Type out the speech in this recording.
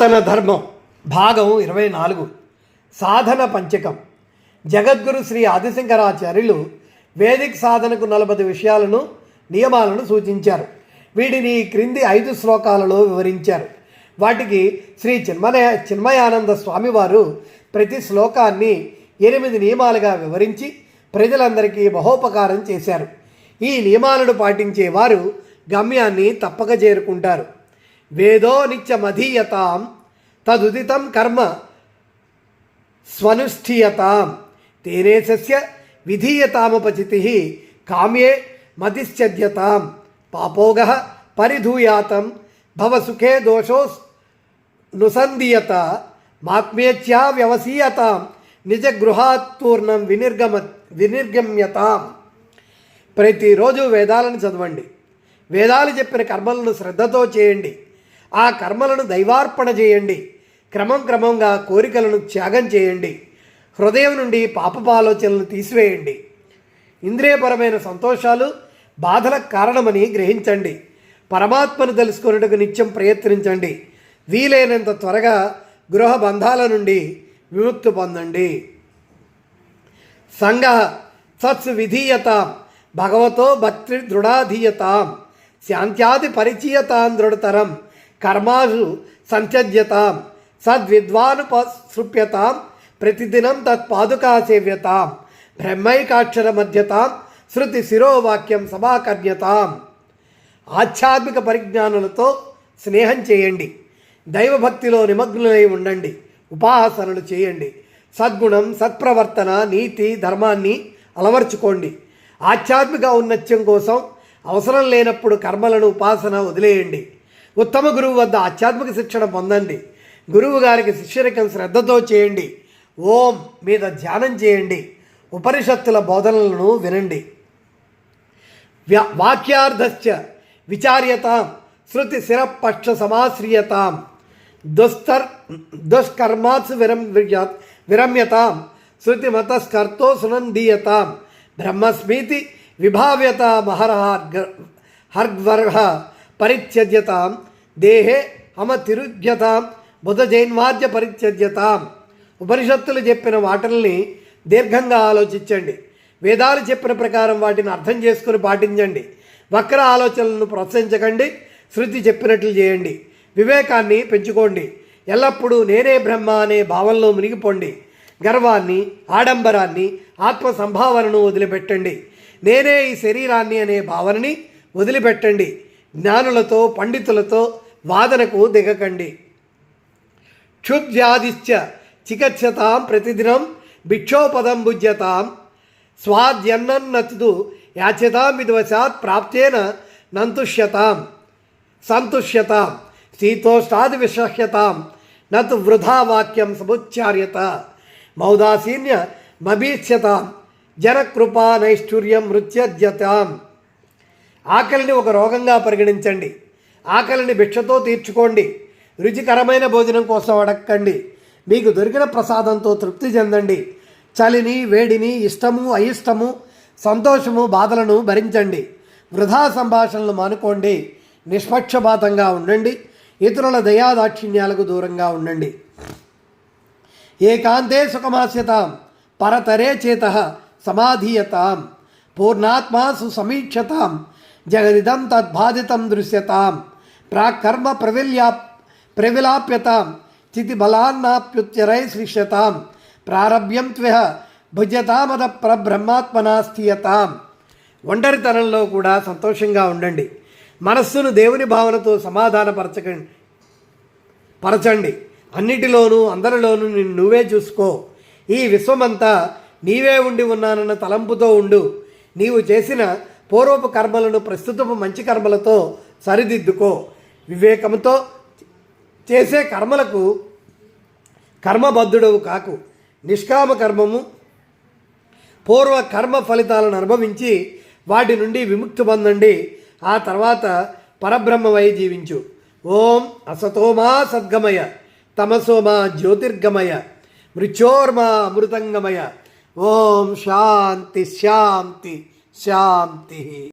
సనాతన ధర్మం. భాగం ఇరవై నాలుగు. సాధన పంచకం. జగద్గురు శ్రీ ఆదిశంకరాచార్యులు వేదిక్ సాధనకు నలభై విషయాలను నియమాలను సూచించారు. వీటిని క్రింది ఐదు శ్లోకాలలో వివరించారు. వాటికి శ్రీ చిన్మయ చిన్మయానంద స్వామివారు ప్రతి శ్లోకాన్ని ఎనిమిది నియమాలుగా వివరించి ప్రజలందరికీ మహోపకారం చేశారు. ఈ నియమాలను పాటించే వారు గమ్యాన్ని తప్పక చేరుకుంటారు. వేదో నిత్యమధీయతాం తదుదితం కర్మ స్వనుష్ఠీయతాం. తేనేసస్య విధీయతాముపచితి కామ్యే మతిశ్చద్యతాం పాపోగ పరిధూయాతం భవసుఖే దోషో నుసందీయత మాత్మేచ్యా వ్యవసీయతాం నిజ గృహాత్పూర్ణం వినిర్గమ వినిర్గమ్యతాం. ప్రతిరోజు వేదాలను చదవండి. వేదాలు చెప్పిన కర్మలను శ్రద్ధతో చేయండి. ఆ కర్మలను దైవార్పణ చేయండి. క్రమం క్రమంగా కోరికలను త్యాగం చేయండి. హృదయం నుండి పాపపాలోచనలను తీసివేయండి. ఇంద్రియపరమైన సంతోషాలు బాధలకు కారణమని గ్రహించండి. పరమాత్మను తెలుసుకున్నట్టుకు నిత్యం ప్రయత్నించండి. వీలైనంత త్వరగా గృహ బంధాల నుండి విముక్తి పొందండి. సంగ సత్సు విధీయతాం భగవతో భక్తి దృఢాధీయతాం శాంత్యాది పరిచయతాం దృఢతరం కర్మాసు సంత్యజ్యతాం సద్విద్వానుపసృప్యతాం ప్రతిదినం తత్పాదుకా సేవ్యతాం బ్రహ్మైకాక్షర మధ్యతాం శృతి శిరోవాక్యం సమాకర్ణ్యతాం ఆధ్యాత్మిక పరిజ్ఞానులతో స్నేహం చేయండి. దైవభక్తిలో నిమగ్నులై ఉండండి. ఉపాసనలు చేయండి. సద్గుణం సత్ప్రవర్తన నీతి ధర్మాన్ని అలవర్చుకోండి. ఆధ్యాత్మిక ఔన్నత్యం కోసం అవసరం లేనప్పుడు కర్మలను ఉపాసన వదిలేయండి. ఉత్తమ గురువు వద్ద ఆధ్యాత్మిక శిక్షణ పొందండి. గురువు గారికి శిష్యరికం శ్రద్ధతో చేయండి. ఓం మీద ధ్యానం చేయండి. ఉపనిషత్తుల బోధనలను వినండి. వ్యా వాక్యార్థశ్చ విచార్యతాం. శృతి శిరపక్ష సమాశ్రియతాం. దుస్తర్ దుష్కర్మాత్సు విరం విరమ్యతాం. శృతిమతస్కర్తో సునందీయతాం. బ్రహ్మస్మీతి విభావ్యత మహరహ హర్గ్వర్హ పరిత్యజ్యతాం. దేహే అమతిరుధ్యతాం బుధజైన్వాద్య పరిత్యజ్యతాం. ఉపనిషత్తులు చెప్పిన వాటల్ని దీర్ఘంగా ఆలోచించండి. వేదాలు చెప్పిన ప్రకారం వాటిని అర్థం చేసుకుని పాటించండి. వక్ర ఆలోచనలను ప్రోత్సహించకండి. శృతి చెప్పినట్లు చేయండి. వివేకాన్ని పెంచుకోండి. ఎల్లప్పుడూ నేనే బ్రహ్మ అనే భావంలో మునిగిపోండి. గర్వాన్ని ఆడంబరాన్ని ఆత్మ సంభావనను వదిలిపెట్టండి. నేనే ఈ శరీరాన్ని అనే భావనని వదిలిపెట్టండి. జ్ఞానులతో పండితులతో వాదనకు దిగకండి. క్షుద్వ్యాధిశ్చ చికిత్సతాం ప్రతిదినం భిక్షోపదం భుజ్యతాం. స్వాద్యన్నన్నతు యాచ్యతాం విధవశాత్ ప్రాప్తేన నంతుష్యతాం. సంతుష్యతాం. శీతోష్టాది విశ్వహ్యతాం నతు వృధా వాక్యం సముచ్చార్యత. మౌదాసీన్య మభీష్యతాం. జనకృపా నైష్ఠుర్యం మృత్యజ్యతాం ఆకలిని ఒక రోగంగా పరిగణించండి. ఆకలిని భిక్షతో తీర్చుకోండి. రుచికరమైన భోజనం కోసం అడక్కండి. మీకు దొరికిన ప్రసాదంతో తృప్తి చెందండి. చలిని వేడిని ఇష్టము అయిష్టము సంతోషము బాధలను భరించండి. వృధా సంభాషణలు మానుకోండి. నిష్పక్షపాతంగా ఉండండి. ఇతరుల దయాదాక్షిణ్యాలకు దూరంగా ఉండండి. ఏకాంతే సుఖమాస్యతాం పరతరే చేత సమాధీయతాం పూర్ణాత్మా సుసమీక్షతాం జగదిదం తద్బాధితం దృశ్యతాం. ప్రాకర్మ ప్రవిల్యా ప్రవిలాప్యతాం. చితి బలాన్నాప్యుత్యరై శ్లిష్యతాం ప్రారభ్యం త్విహ భుజ్యతామద ప్రబ్రహ్మాత్మనా స్థీయతాం. ఒంటరితనంలో కూడా సంతోషంగా ఉండండి. మనస్సును దేవుని భావనతో సమాధానపరచకండి పరచండి. అన్నిటిలోనూ అందరిలోనూ నిన్ను నువ్వే చూసుకో. ఈ విశ్వమంతా నీవే ఉండి ఉన్నానన్న తలంపుతో ఉండు. నీవు చేసిన పూర్వపు కర్మలను ప్రస్తుతపు మంచి కర్మలతో సరిదిద్దుకో. వివేకంతో చేసే కర్మలకు కర్మబద్ధుడవు కాకు. నిష్కామ కర్మము పూర్వ కర్మ ఫలితాలను అనుభవించి వాటి నుండి విముక్తి పొందండి. ఆ తర్వాత పరబ్రహ్మవై జీవించు. ఓం అసతోమా సద్గమయ తమసోమా జ్యోతిర్గమయ మృత్యోర్మా అమృతంగమయ. ఓం శాంతి శాంతి. శాంతి